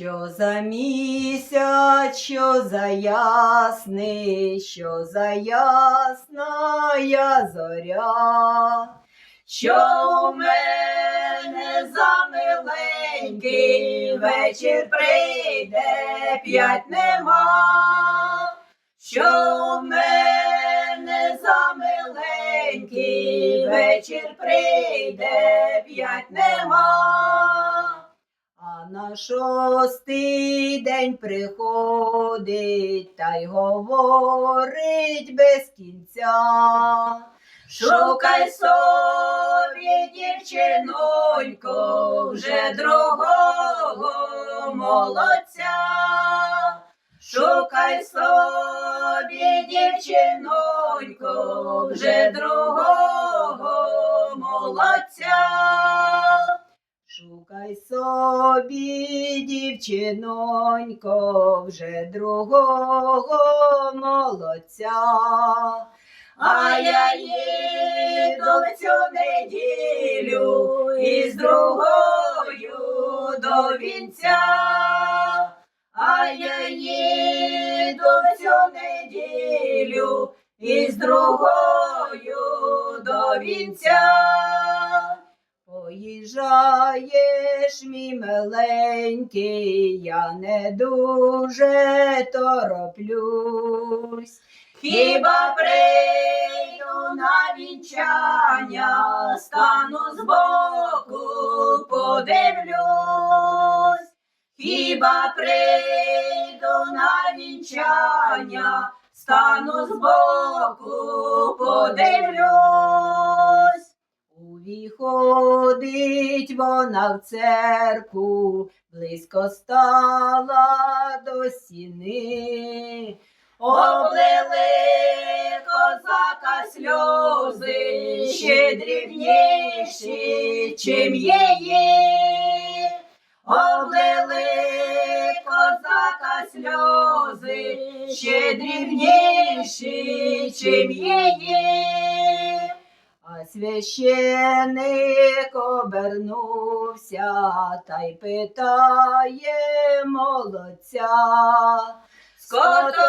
Що за місяць, що за ясний, що за ясна зоря, що в мене за миленький вечір прийде, п'ять нема, що в мене за миленький вечір прийде, п'ять нема. На шостий день приходить та й говорить без кінця. Шукай собі, дівчинонько, вже другого молодця. Шукай собі, дівчинонько, вже другого молодця. Шукай собі, дівчинонько, вже другого молодця. А я їду цю неділю із другою до вінця. А я їду цю неділю із другою до вінця. Поїжджаєш, мій миленький, я не дуже тороплюсь. Хіба прийду на вінчання, стану збоку, подивлюсь. Хіба прийду на вінчання, стану збоку, подивлюсь. Увіходить вона в церкву, близько стала до стіни. Облили козака сльози, ще дрібніші, чим її. Облили козака сльози, ще дрібніші, чим її. Священик обернувся та й питає молодця, з котрою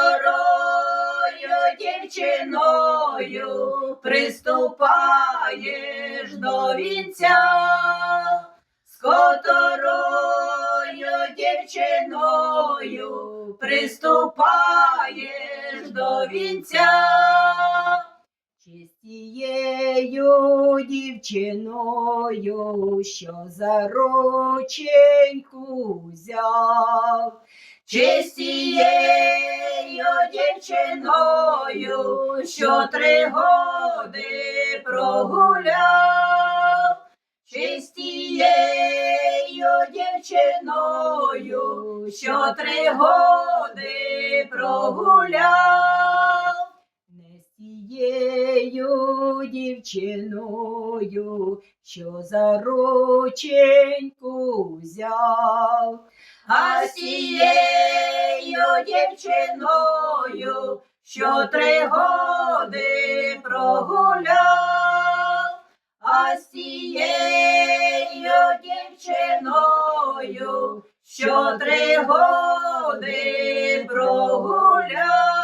дівчиною приступаєш до вінця, з котрою дівчиною приступаєш до вінця. Чи дівчиною, що за рученьку взяв, чи дівчиною, що три годи прогуляв, чи дівчиною, що три годи прогуляв тією дівчиною, що за рученьку взяв, а з тією дівчиною, що три годи прогуляв, а з тією дівчиною, що три годи прогуляв.